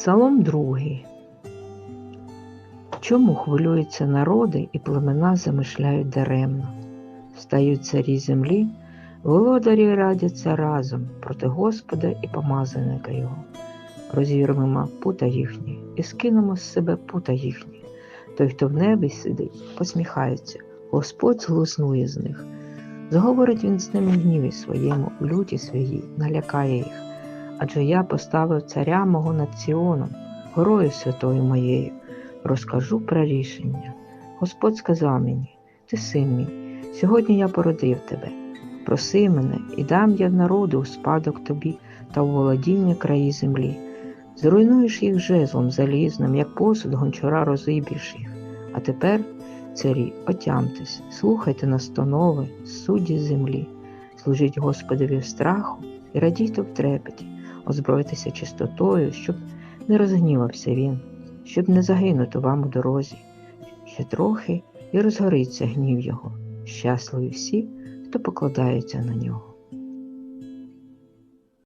Псалом другий. Чому хвилюються народи і племена замишляють даремно? Стають царі землі, володарі радяться разом проти Господа і помазаника Його. Розірвемо пута їхні і скинемо з себе пута їхні. Той, хто в небі сидить, посміхається, Господь зглуснує з них. Заговорить він з ними в гніві своєму, у люті своїй, налякає їх. Адже я поставив царя мого над Сіоном, горою святою моєю, розкажу про рішення. Господь сказав мені, ти син мій, сьогодні я породив тебе. Проси мене, і дам я народу у спадок тобі та у володіння краї землі. Зруйнуєш їх жезлом залізним, як посуд гончара розіб'єш їх. А тепер, царі, отямтесь, слухайте настанови, судді землі, служіть Господові в страху і радійте в трепеті, озбройтеся чистотою, щоб не розгнівався він, щоб не загинути вам у дорозі. Ще трохи і розгориться гнів його. Щасливі всі, хто покладається на нього.